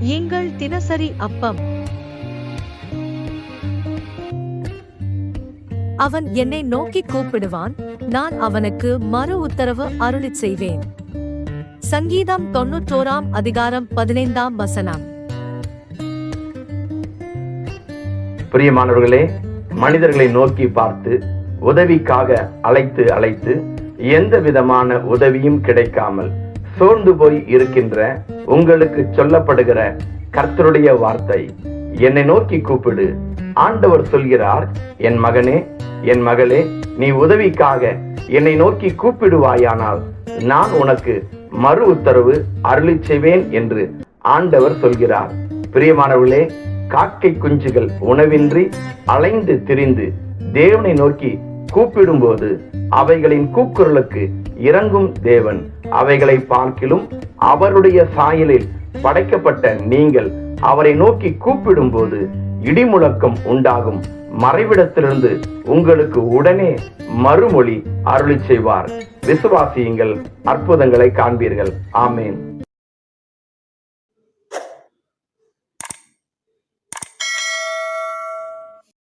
எங்கள் தினசரி அப்பம். அவன் என்னை நோக்கி கூப்பிடுவான். நான் அவனுக்கு மறு உத்தரவு அருளி செய்வேன். சங்கீதம் தொன்னூற்றோராம் அதிகாரம் பதினைந்தாம் வசனம். பிரியமானவர்களே மனிதர்களை நோக்கி பார்த்து உதவிக்காக அழைத்து அழைத்து எந்த விதமான உதவியும் கிடைக்காமல் சோர்ந்து போய் இருக்கின்ற உங்களுக்கு சொல்லப்படுகிற கர்த்தருடைய வார்த்தை. என்னை நோக்கி கூப்பிடு. ஆண்டவர் சொல்கிறார் என் மகனே என் மகளே நீ உதவிக்காக என்னை நோக்கி கூப்பிடுவாயானால் நான் உனக்கு மறு உத்தரவு அருளி செய்வேன் என்று ஆண்டவர் சொல்கிறார். பிரியமானவர்களே காக்கை குஞ்சுகள் உணவின்றி அலைந்து திரிந்து தேவனை நோக்கி கூப்பிடும்போது அவைகளின் கூக்குரலுக்கு இறங்கும் தேவன் அவைகளை பார்க்கிலும் அவருடைய சாயலில் படைக்கப்பட்ட நீங்கள் அவரை நோக்கி கூப்பிடும்போது இடிமுழக்கம் உண்டாகும். மறைவிடத்திலிருந்து உங்களுக்கு உடனே மறுமொழி அருளி செய்வார். விசுவாசியுங்கள் அற்புதங்களை காண்பீர்கள். ஆமேன்.